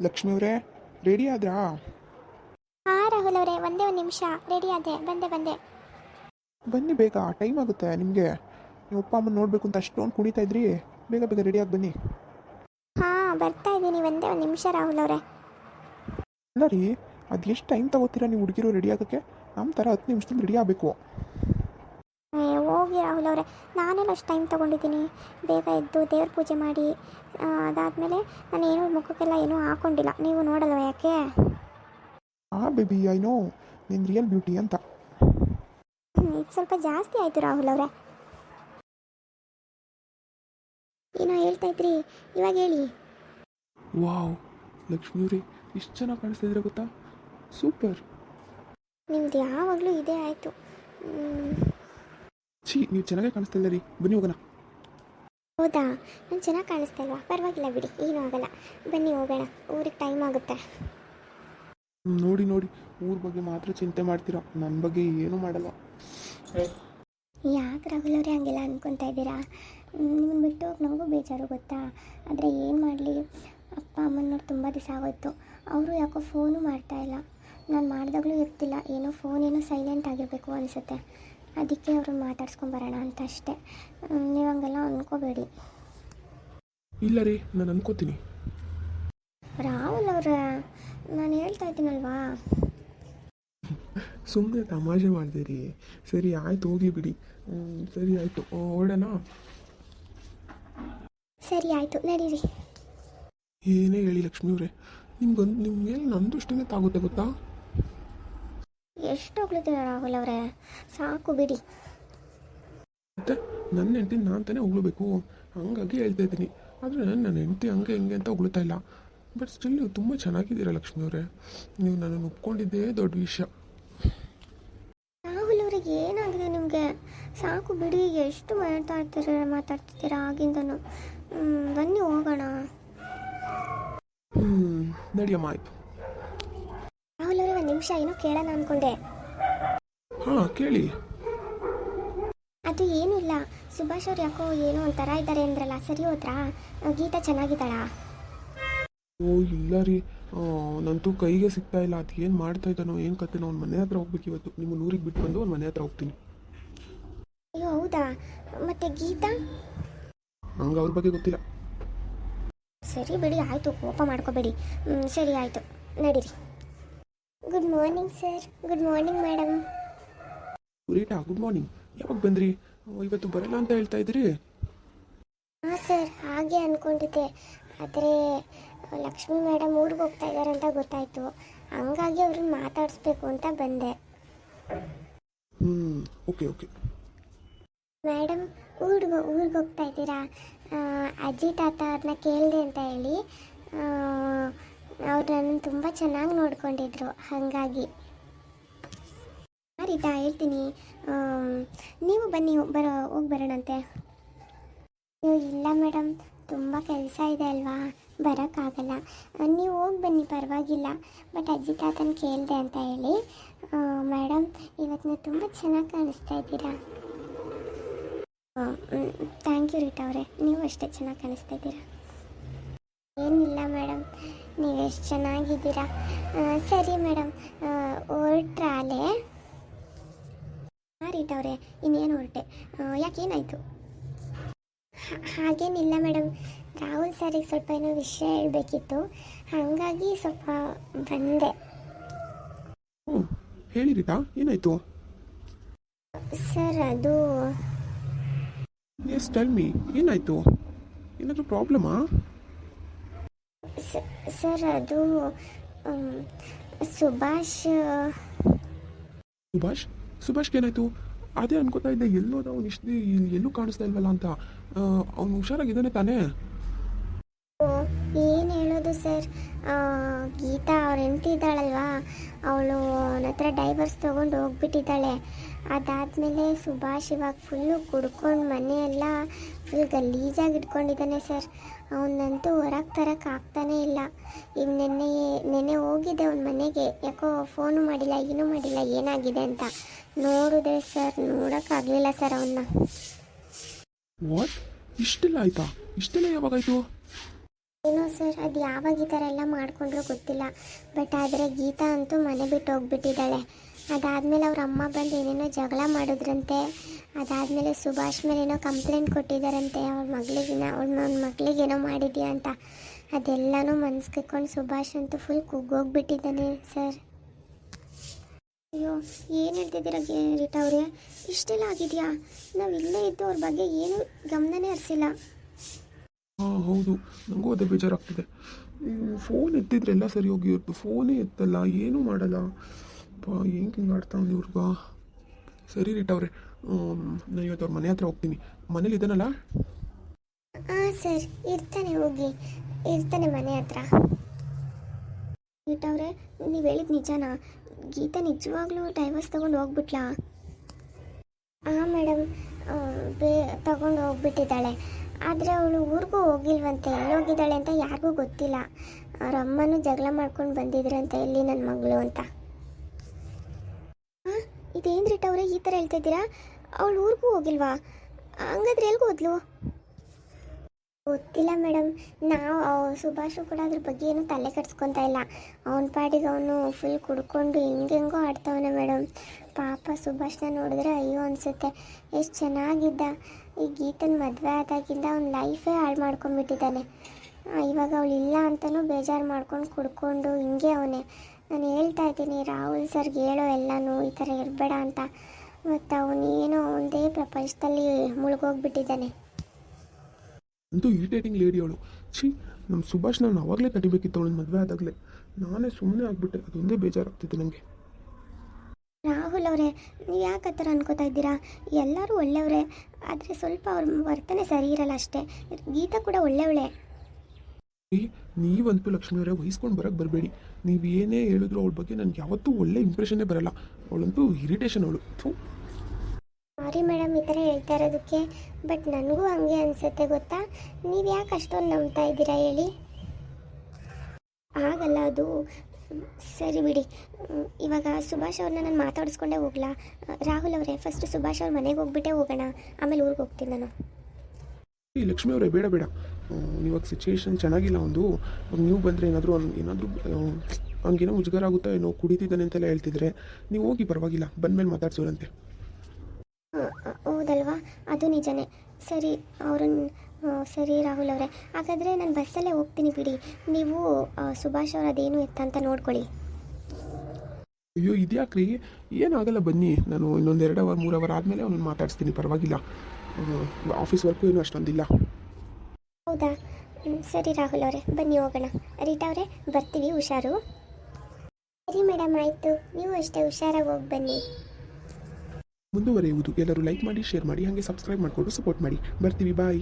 ಲಕ್ಷ್ಮಿ ಅವರೇ ರೆಡಿ ಆದ್ರಾ? ಹಾ ರಾಹುಲ್ ಅವರೇ ಒಂದೇ ಒಂದು ನಿಮಿಷ ರೆಡಿ ಆದೆ ಬಂದೆ ಬಂದೆ. ಬನ್ನಿ ಬೇಗ ಟೈಮ್ ಆಗುತ್ತೆ ನಿಮಗೆ. ನೀವು ಅಪ್ಪ ಅಮ್ಮನ ನೋಡಬೇಕು ಅಂತ ಅಷ್ಟೊಂದು ಕುಣಿತಾ ಇದ್ರಿ. ಬೇಗ ಬೇಗ ರೆಡಿಯಾಗಿ ಬನ್ನಿ. ಹಾಂ ಬರ್ತಾ ಇದ್ದೀನಿ ಒಂದೇ ಒಂದು ನಿಮಿಷ ರಾಹುಲ್ ಅವರೇ. ಅಲ್ಲ ರೀ ಅದು ಎಷ್ಟು ಟೈಮ್ ತಗೋತೀರಾ ನೀವು ಹುಡುಗಿರು ರೆಡಿ ಆಗೋಕ್ಕೆ? ನಮ್ಮ ಥರ ಹತ್ತು ನಿಮಿಷದಲ್ಲಿ ರೆಡಿ ಆಗಬೇಕು. ಹೋಗಿ ರಾಹುಲ್ ಅವರೇ ನಾನೆಲ್ಲ ಅಷ್ಟು ಟೈಮ್ ತೊಗೊಂಡಿದ್ದೀನಿ. ಬೇಗ ಎದ್ದು ದೇವ್ರ ಪೂಜೆ ಮಾಡಿ ಅದಾದಮೇಲೆ ನಾನು ಏನೂ ಮುಖಕ್ಕೆಲ್ಲ ಏನೂ ಹಾಕೊಂಡಿಲ್ಲ. ನೀವು ನೋಡಲ್ವ ಯಾಕೆ? ಆ ಬೇಬಿ ಐ ನೋ ನಿನ್ನ ರಿಯಲ್ ಬ್ಯೂಟಿ ಅಂತ. ಇದು ಸ್ವಲ್ಪ ಜಾಸ್ತಿ ಆಯಿತು ರಾಹುಲ್ ಅವರೇ. ಏನೋ ಹೇಳ್ತಾ ಇದ್ರಿ ಇವಾಗ ಹೇಳಿ. ವಾವ್ ಲಕ್ಷ್ಮಿ ಅವರೇ ಎಷ್ಟು ಚೆನ್ನಾಗಿ ಕಾಣಿಸ್ತಿದ್ರೆ ಗೊತ್ತಾ? ಸೂಪರ್. ನಿಮ್ದು ಯಾವಾಗಲೂ ಇದೇ ಆಯಿತು. ಛೀ ನೀವು ಚೆನ್ನಾಗೇ ಕಾಣಿಸ್ತಾ ಇಲ್ಲ ರೀ. ಬನ್ನಿ ಹೋಗೋಣ. ಹೌದಾ? ನಾನು ಚೆನ್ನಾಗಿ ಕಾಣಿಸ್ತಾ ಇಲ್ವಾ? ಪರವಾಗಿಲ್ಲ ಬಿಡಿ ಏನೂ ಆಗಲ್ಲ. ಬನ್ನಿ ಹೋಗೋಣ. ಊರಿಗೆ ಟೈಮ್ ಆಗುತ್ತೆ. ನೋಡಿ ನೋಡಿ. ಊರ ಬಗ್ಗೆ ಮಾತ್ರ ಚಿಂತೆ ಮಾಡ್ತೀರಾ? ನನ್ನ ಬಗ್ಗೆ ಏನೂ ಮಾಡಲ್ಲ ಯಾಕೆ ರಾಹುಲ್ ಅವರೇ ಹಂಗೆಲ್ಲ ಅನ್ಕೊತಾ ಇದ್ದೀರಾ? ನಿಮ್ಮನ್ನು ಬಿಟ್ಟು ನಮಗೂ ಬೇಜಾರು ಗೊತ್ತಾ? ಆದರೆ ಏನು ಮಾಡಲಿ? ಅಪ್ಪ ಅಮ್ಮನವ್ರು ತುಂಬ ದಿವಸ ಆಗೋಯ್ತು. ಅವರು ಯಾಕೋ ಫೋನು ಮಾಡ್ತಾ ಇಲ್ಲ. ನಾನು ಮಾಡಿದಾಗಲೂ ಇರ್ತಿಲ್ಲ. ಏನೋ ಫೋನ್ ಏನೋ ಸೈಲೆಂಟ್ ಆಗಿರಬೇಕು ಅನಿಸುತ್ತೆ. ಅದಕ್ಕೆ ಅವರು ಮಾತಾಡ್ಸ್ಕೊಂಬರೋಣ ಅಂತ ಅಷ್ಟೇ ನೀವು ಹಂಗೆಲ್ಲ ಅಂದ್ಕೋಬೇಡಿ ಇಲ್ಲ ರೀ ನಾನು ಅನ್ಕೋತೀನಿ. ರಾಹುಲ್ ಅವರ ನಾನು ಹೇಳ್ತಾ ಇದ್ದೀನಲ್ವಾ? ಸುಮ್ಮನೆ ತಮಾಷೆ ಮಾಡ್ತೀರಿ ಸರಿ ಆಯ್ತು ಹೋಗಿ ಬಿಡಿ. ಹ್ಮ್, ಸರಿ ಆಯಿತು. ಹೊರಡೋಣ ಸರಿ ಆಯಿತು ನಡೀರಿ. ಏನೇ ಹೇಳಿ ಲಕ್ಷ್ಮಿ ಅವರೇ ನಿಮ್ಗೊಂದು ನಿಮ್ಗೆ ನಂದು ಅಷ್ಟೇ ತಾಗುತ್ತೆ ಗೊತ್ತಾ? ಎಷ್ಟು ಹೋಗ್ಲಿದ್ದೀರ ರಾಹುಲ್ ಅವರೇ? ಸಾಕು ಬಿಡಿ. ಮತ್ತೆ ನನ್ನ ಹೆಂಡತಿ ನಾನು ತಾನೇ ಉಗ್ಳಬೇಕು. ಹಂಗಾಗಿ ಹೇಳ್ತಾ ಇದ್ದೀನಿ. ಆದರೆ ನನ್ನ ಹೆಂಡತಿ ಹಂಗೆ ಹಿಂಗೆ ಅಂತ ಉಗ್ಳ್ತಾ ಇಲ್ಲ. ಬಟ್ ಸ್ಟಿಲ್ ನೀವು ತುಂಬ ಚೆನ್ನಾಗಿದ್ದೀರಾ ಲಕ್ಷ್ಮಿ ಅವರೇ. ನೀವು ನನ್ನನ್ನು ಒಪ್ಕೊಂಡಿದ್ದೇ ದೊಡ್ಡ ವಿಷಯ. ರಾಹುಲ್ ಅವರಿಗೆ ಏನಾಗಿದೆ ನಿಮಗೆ? ಸಾಕು ಬಿಡಿ ಎಷ್ಟು ಮಾತಾಡ್ತೀರ ಮಾತಾಡ್ತಿದ್ದೀರಾ ಆಗಿಂದನು ಬನ್ನಿ ಹೋಗೋಣ. ಹ್ಞೂ ನಡಿಯಮ್ಮ ಆಯಿತು. ರಾಹುಲ್ ಅವರೇ ಒಂದು ನಿಮಿಷ ಏನೋ ಕೇಳೋಣ ಅಂದ್ಕೊಂಡೆ ಹಾ ಕೇಳಿ. ಅದು ಏನೂ ಇಲ್ಲ. ಸುಭಾಷ್ ಅವ್ರು ಯಾಕೋ ಏನೋ ಒಂಥರ ಇದ್ದಾರೆ ಅಂದ್ರಲ್ಲ ಸರಿ ಹೋದ್ರಾ? ಗೀತಾ ಚೆನ್ನಾಗಿದ್ದಾಳಾ? ಓ ಇಲ್ಲ ರೀ. ನಂತೂ ಕೈಗೆ ಸಿಗ್ತಾ ಇಲ್ಲ. ಅದು ಏನು ಮಾಡ್ತಾ ಇದ್ದಾನೋ ಏನು ಕತೆನೋ ಅವನ ಮನೆ ಹತ್ರ ಹೋಗ್ಬೇಕು ಇವತ್ತು. ನಿಮ್ಮ ಊರಿಗೆ ಬಿಟ್ಟು ಬಂದು ಅವ್ನ ಮನೆ ಹತ್ರ ಹೋಗ್ತೀನಿ. ಅಯ್ಯೋ ಹೌದಾ? ಮತ್ತೆ ಗೀತಾ? ನಂಗೆ ಅವ್ರ ಬಗ್ಗೆ ಗೊತ್ತಿಲ್ಲ. ಸರಿ ಬಿಡಿ ಆಯಿತು. ಕೋಪ ಮಾಡ್ಕೋಬೇಡಿ. ಸರಿ ಆಯಿತು. ನಡೀರಿ. Good morning sir good morning madam ಪುರೀಟಾ good morning ಯಾವಾಗ ಬಂದ್ರಿ? ಇವತ್ತು ಬರಲ್ಲ ಅಂತ ಹೇಳ್ತಾ ಇದ್ರಿ ಹಾಂ ಸರ್ ಹಾಗೆ ಅಂದ್ಕೊಂಡಿದ್ದೆ ಆದರೆ ಲಕ್ಷ್ಮಿ ಮೇಡಮ್ ಊರಿಗೆ ಹೋಗ್ತಾ ಇದ್ದಾರೆ ಅಂತ ಗೊತ್ತಾಯಿತು. ಹಂಗಾಗಿ ಅವ್ರನ್ನ ಮಾತಾಡಿಸ್ಬೇಕು ಅಂತ ಬಂದೆ. ಹ್ಞೂ ಓಕೆ ಓಕೆ. ಮೇಡಮ್ ಊರಿಗೆ ಊರಿಗೆ ಹೋಗ್ತಾ ಇದ್ದೀರಾ? ಅಜ್ಜಿ ತಾತ ಅದನ್ನ ಕೇಳಿದೆ ಅಂತ ಹೇಳಿ. ಅವ್ರು ತುಂಬ ಚೆನ್ನಾಗಿ ನೋಡ್ಕೊಂಡಿದ್ರು. ಹಾಗಾಗಿ. ರೀತಾ ಹೇಳ್ತೀನಿ. ನೀವು ಬನ್ನಿ, ಬರೋ, ಹೋಗಿ ಬರೋಣಂತೆ. ಅಯ್ಯೋ, ಇಲ್ಲ ಮೇಡಮ್ ತುಂಬ ಕೆಲಸ ಇದೆ ಅಲ್ವಾ? ಬರೋಕ್ಕಾಗಲ್ಲ. ನೀವು ಹೋಗಿ ಬನ್ನಿ, ಪರವಾಗಿಲ್ಲ. ಬಟ್ ಅಜ್ಜಿ ತಾತನ ಕೇಳಿದೆ ಅಂತ ಹೇಳಿ. ಮೇಡಮ್ ಇವತ್ತು ನೀವು ತುಂಬ ಚೆನ್ನಾಗಿ ಕಾಣಿಸ್ತಾ ಇದ್ದೀರಾ? ಥ್ಯಾಂಕ್ ಯು ರೀಟಾ ಅವರೇ. ನೀವು ಅಷ್ಟೇ ಚೆನ್ನಾಗಿ ಕಾಣಿಸ್ತಾ ಇದ್ದೀರಾ? ಏನಿಲ್ಲ. ಎಷ್ಟು ಚೆನ್ನಾಗಿದ್ದೀರಾ? ಸರಿ ಮೇಡಮ್ ಹೊರಟ್ರಾಲೆ ಹಾಂ ಇನ್ನೇನು ಹೊರಟೆ? ಯಾಕೇನಾಯಿತು? ಹಾಗೇನಿಲ್ಲ ಮೇಡಮ್ ರಾಹುಲ್ ಸರಿಗೆ ಸ್ವಲ್ಪ ಏನೋ ವಿಷಯ ಹೇಳಬೇಕಿತ್ತು. ಹಾಗಾಗಿ ಸ್ವಲ್ಪ ಬಂದೆ. ಓ ಹೇಳಿ ಏನಾಯಿತು? ಸರ್ ಅದು ಎಸ್ ಟೆಲ್ ಮೀ ಏನಾಯಿತು? ಏನಾದರೂ ಪ್ರಾಬ್ಲಮಾ ಸರ್ ಅದು ಸುಭಾಷ್ ಸುಭಾಷ್? ಸುಭಾಷ್ಗೆ ಏನಾಯಿತು? ಅದೇ ಅನ್ಕೋತಾ ಇದ್ದೆ ಎಲ್ಲೋದ ಅವ್ನು ಇಷ್ಟು ಎಲ್ಲೂ ಕಾಣಿಸ್ತಾ ಇಲ್ವಲ್ಲ ಅಂತ. ಅವ್ನು ಹುಷಾರಾಗಿದ್ದಾನೆ ತಾನೇ? ಏನು ಹೇಳೋದು ಸರ್? ಗೀತಾ ಅವ್ರ ಹೆಂಡತಿ ಇದ್ದಾಳಲ್ವಾ ಅವಳು ಅವನ ಹತ್ರ ಡೈವರ್ಸ್ ತೊಗೊಂಡು ಹೋಗ್ಬಿಟ್ಟಿದ್ದಾಳೆ. ಅದಾದಮೇಲೆ ಸುಭಾಷ್ ಇವಾಗ ಫುಲ್ಲು ಕುಡ್ಕೊಂಡು ಮನೆಯೆಲ್ಲ ಫುಲ್ ಗಲೀಜಾಗಿ ಇಟ್ಕೊಂಡಿದ್ದಾನೆ ಸರ್ ಅವನಂತೂ ಹೊರಗೆ ತರಕ್ಕೆ ಆಗ್ತಾನೇ ಇಲ್ಲ. ಈಗ ನೆನ್ನೆ ನೆನ್ನೆ ಹೋಗಿದ್ದೆ ಅವ್ನ ಮನೆಗೆ. ಯಾಕೋ ಫೋನು ಮಾಡಿಲ್ಲ, ಏನೂ ಮಾಡಿಲ್ಲ, ಏನಾಗಿದೆ ಅಂತ. ನೋಡಿದೆ ಸರ್ ನೋಡೋಕ್ಕಾಗಲಿಲ್ಲ ಸರ್ ಅವನ್ನ ಇಷ್ಟೆಲ್ಲ ಆಯ್ತಾ? ಇಷ್ಟೆಲ್ಲ ಯಾವಾಗಾಯ್ತು ಏನೋ ಸರ್, ಅದು ಯಾವಾಗ ಈ ಥರ ಎಲ್ಲ ಮಾಡಿಕೊಂಡ್ರು ಗೊತ್ತಿಲ್ಲ. ಬಟ್ ಆದರೆ ಗೀತಾ ಅಂತೂ ಮನೆ ಬಿಟ್ಟು ಹೋಗ್ಬಿಟ್ಟಿದ್ದಾಳೆ. ಅದಾದಮೇಲೆ ಅವ್ರ ಅಮ್ಮ ಬಂದು ಏನೇನೋ ಜಗಳ ಮಾಡಿದ್ರಂತೆ. ಅದಾದಮೇಲೆ ಸುಭಾಷ್ ಮೇಲೆ ಏನೋ ಕಂಪ್ಲೇಂಟ್ ಕೊಟ್ಟಿದ್ದಾರಂತೆ. ಅವ್ರ ಮಗಳಿಗಿನ ಅವ್ನ ಮಗಳಿಗೇನೋ ಮಾಡಿದ್ಯಾ ಅಂತ. ಅದೆಲ್ಲನೂ ಮನ್ಸ್ಕೊಂಡು ಸುಭಾಷ್ ಅಂತೂ ಫುಲ್ ಕುಗ್ಗೋಗ್ಬಿಟ್ಟಿದ್ದಾನೆ ಸರ್. ಅಯ್ಯೋ, ಏನು ಹೇಳ್ತಿದ್ದೀರ ರೀಟಾ ಅವರೇ? ಇಷ್ಟೆಲ್ಲ ಆಗಿದೆಯಾ? ನಾವು ಇಲ್ಲೇ ಇದ್ದು ಅವ್ರ ಬಗ್ಗೆ ಏನು ಗಮನನೇ ಹರಿಸಿಲ್ಲ. ಹಾಂ ಹೌದು. ನನಗೂ ಅದೇ ಬೇಜಾರಾಗ್ತಿದೆ. ಫೋನ್ ಎತ್ತಿದ್ರೆ ಎಲ್ಲ ಸರಿ ಹೋಗಿ ಇವ್ರದ್ದು ಫೋನೇ ಎತ್ತಲ್ಲ ಏನೂ ಮಾಡಲ್ಲ. ಪಾ ಹೆಂಗೆ ಹಿಂಗೆ ಆಡ್ತಾವ್ನು ಇವ್ರಿಗ? ಸರಿ ರೀಟ್ ಅವ್ರೆ. ನಾನು ಇವತ್ತು ಅವ್ರ ಮನೆ ಹತ್ರ ಹೋಗ್ತೀನಿ. ಮನೇಲಿ ಇದ್ದಾನಲ್ಲ? ಹಾಂ ಸರ್. ಇರ್ತಾನೆ ಹೋಗಿ. ಇರ್ತಾನೆ ಮನೆ ಹತ್ರ. ಗೀತವ್ರೆ ನೀವು ಹೇಳಿದ ನಿಜನಾ? ಗೀತಾ ನಿಜವಾಗ್ಲೂ ಡೈವರ್ಸ್ ತಗೊಂಡು ಹೋಗ್ಬಿಟ್ಲಾ? ಹಾಂ ಮೇಡಮ್ ಬೇ ತಗೊಂಡು ಹೋಗ್ಬಿಟ್ಟಿದ್ದಾಳೆ. ಆದರೆ ಅವಳು ಊರಿಗೂ ಹೋಗಿಲ್ವಂತೆ, ಎಲ್ಲೋಗಿದ್ದಾಳೆ ಅಂತ ಯಾರಿಗೂ ಗೊತ್ತಿಲ್ಲ. ಅವ್ರ ಅಮ್ಮನೂ ಜಗಳ ಮಾಡ್ಕೊಂಡು ಬಂದಿದ್ರಂತೆ, ಎಲ್ಲಿ ನನ್ನ ಮಗಳು ಅಂತ. ಇದೇನು ಅವರೇ ಈ ಥರ ಹೇಳ್ತಿದ್ದೀರಾ ಅವಳು ಊರಿಗೂ ಹೋಗಿಲ್ವಾ? ಹಂಗಾದ್ರೆ ಎಲ್ಲಿಗೂ ಹೋದ್ಲು? ಗೊತ್ತಿಲ್ಲ ಮೇಡಮ್ ನಾವು ಸುಭಾಷು ಕೂಡ ಅದ್ರ ಬಗ್ಗೆ ಏನು ತಲೆ ಕೆಡ್ಸ್ಕೊತಾ ಇಲ್ಲ. ಅವನ ಪಾಡಿಗೆ ಅವನು ಫುಲ್ ಕುಡ್ಕೊಂಡು ಹೆಂಗೆಂಗೋ ಆಡ್ತಾವನೆ ಮೇಡಮ್ ಪಾಪ ಸುಭಾಷ್ನ ನೋಡಿದ್ರೆ ಅಯ್ಯೋ ಅನಿಸುತ್ತೆ, ಎಷ್ಟು ಚೆನ್ನಾಗಿದ್ದ. ಈ ಗೀತನ ಮದುವೆ ಆದಾಗಿಂದ ಅವ್ನ ಲೈಫೇ ಹಾಳು ಮಾಡ್ಕೊಂಡ್ಬಿಟ್ಟಿದ್ದಾನೆ. ಇವಾಗ ಅವಳು ಇಲ್ಲ ಅಂತಲೂ ಬೇಜಾರು ಮಾಡ್ಕೊಂಡು ಕುಡ್ಕೊಂಡು ಹಿಂಗೆ ಅವನೇ. ನಾನು ಹೇಳ್ತಾ ಇದ್ದೀನಿ, ರಾಹುಲ್ ಸರ್ಗೆ ಹೇಳೋ ಎಲ್ಲನೂ ಈ ಥರ ಇರಬೇಡ ಅಂತ. ಮತ್ತು ಅವನು ಏನೋ ಒಂದೇ ಪ್ರಪಂಚದಲ್ಲಿ ಮುಳುಗೋಗ್ಬಿಟ್ಟಿದ್ದಾನೆ. ಅಂತೂ ಇರಿಟೇಟಿಂಗ್ ಲೇಡಿ ಅವಳು. ಛೀ ನಮ್ಮ ಸುಭಾಷ್ ನಾನು ಅವಾಗಲೇ ತಡಿಬೇಕಿತ್ತು ಅವಳನ್ನ ಮದುವೆ ಆದಾಗಲೇ. ನಾನೇ ಸುಮ್ಮನೆ ಆಗಿಬಿಟ್ಟೆ, ಅದೊಂದೇ ಬೇಜಾರಾಗ್ತಿತ್ತು ನನಗೆ ರಾಹುಲ್ ಅವರೇ ನೀವು ಯಾಕೆ ಆ ಥರ ಅನ್ಕೋತಾ ಇದ್ದೀರಾ? ಎಲ್ಲರೂ ಒಳ್ಳೆಯವರೇ ಆದರೆ ಸ್ವಲ್ಪ ಅವ್ರ ವರ್ತನೆ ಸರಿ ಇರಲ್ಲ ಅಷ್ಟೇ. ಗೀತಾ ಕೂಡ ಒಳ್ಳೆಯವಳೆ ನೀವಂತೂ ಲಕ್ಷ್ಮಿ ಅವರೇ ವಹಿಸ್ಕೊಂಡು ಬರೋಕ್ಕೆ ಬರಬೇಡಿ. ನೀವು ಏನೇ ಹೇಳಿದ್ರು ಅವಳ ಬಗ್ಗೆ ನನಗೆ ಯಾವತ್ತೂ ಒಳ್ಳೆ ಇಂಪ್ರೆಷನ್ನೇ ಬರಲ್ಲ. ಅವಳಂತೂ ಇರಿಟೇಷನ್ ಅವಳು. ಥೂ. ಸಾರಿ ಮೇಡಮ್ ಈ ಥರ ಹೇಳ್ತಾ ಇರೋದಕ್ಕೆ ಬಟ್ ನನಗೂ ಹಂಗೆ ಅನಿಸುತ್ತೆ ಗೊತ್ತಾ? ನೀವು ಯಾಕೆ ಅಷ್ಟೊಂದು ನಂಬ್ತಾ ಇದ್ದೀರಾ ಹೇಳಿ? ಆಗಲ್ಲ ಅದು. ಸರಿ ಬಿಡಿ. ಇವಾಗ ಸುಭಾಷ್ ಅವ್ರನ್ನ ನಾನು ಮಾತಾಡಿಸ್ಕೊಂಡೇ ಹೋಗ್ಲಾ? ರಾಹುಲ್ ಅವರೇ ಫಸ್ಟ್ ಸುಭಾಷ್ ಅವ್ರ ಮನೆಗೆ ಹೋಗ್ಬಿಟ್ಟೆ ಹೋಗೋಣ. ಆಮೇಲೆ ಊರಿಗೆ ಹೋಗ್ತೀನಿ ನಾನು. ಈ ಲಕ್ಷ್ಮಿ ಅವರೇ ಬೇಡ ಬೇಡ. ಇವಾಗ ಸಿಚುವೇಶನ್ ಚೆನ್ನಾಗಿಲ್ಲ ಒಂದು. ನೀವು ಬಂದರೆ ಏನಾದರೂ ಏನಾದರೂ ಹಂಗೇನೋ ಮುಜುಗರ ಆಗುತ್ತಾ ಏನೋ ಕುಡಿತಿದ್ದಾನೆ ಅಂತೆಲ್ಲ ಹೇಳ್ತಿದ್ರೆ ನೀವು ಹೋಗಿ ಪರವಾಗಿಲ್ಲ. ಬಂದಮೇಲೆ ಮಾತಾಡ್ಸೋರಂತೆ. ಹೌದಲ್ವಾ? ಅದು ನಿಜನೇ. ಸರಿ ಅವ್ರನ್ನ ಸರಿ ರಾಹುಲ್ ಅವರೇ. ಹಾಗಾದರೆ ನಾನು ಬಸ್ಸಲ್ಲೇ ಹೋಗ್ತೀನಿ ಬಿಡಿ. ನೀವು ಸುಭಾಷ್ ಅವ್ರ ಅದೇನು ಎತ್ತ ಅಂತ ನೋಡ್ಕೊಳ್ಳಿ. ಅಯ್ಯೋ ಇದ್ಯಾಕ್ರಿ? ಏನಾಗಲ್ಲ ಬನ್ನಿ. ನಾನು ಇನ್ನೊಂದು ಎರಡು ಅವರ್ ಮೂರು ಅವರ್ ಆದಮೇಲೆ ಅವನನ್ನು ಮಾತಾಡಿಸ್ತೀನಿ. ಪರವಾಗಿಲ್ಲ. ಆಫೀಸ್ ವರ್ಕು ಏನು ಅಷ್ಟೊಂದಿಲ್ಲ. ಹೌದಾ? ಸರಿ ರಾಹುಲ್ ಅವರೇ. ಬನ್ನಿ ಹೋಗೋಣ. ರೀಟಾ ಅವರೇ ಬರ್ತೀವಿ. ಹುಷಾರು? ಸರಿ ಮೇಡಮ್ ಆಯಿತು. ನೀವು ಅಷ್ಟೇ ಹುಷಾರಾಗಿ ಹೋಗಿ ಬನ್ನಿ. ಮುಂದುವರೆಯುವುದು. ಎಲ್ಲರೂ ಲೈಕ್ ಮಾಡಿ ಶೇರ್ ಮಾಡಿ ಹಾಗೆ ಸಬ್ಸ್ಕ್ರೈಬ್ ಮಾಡಿಕೊಂಡು ಸಪೋರ್ಟ್ ಮಾಡಿ. ಬರ್ತೀವಿ ಬಾಯ್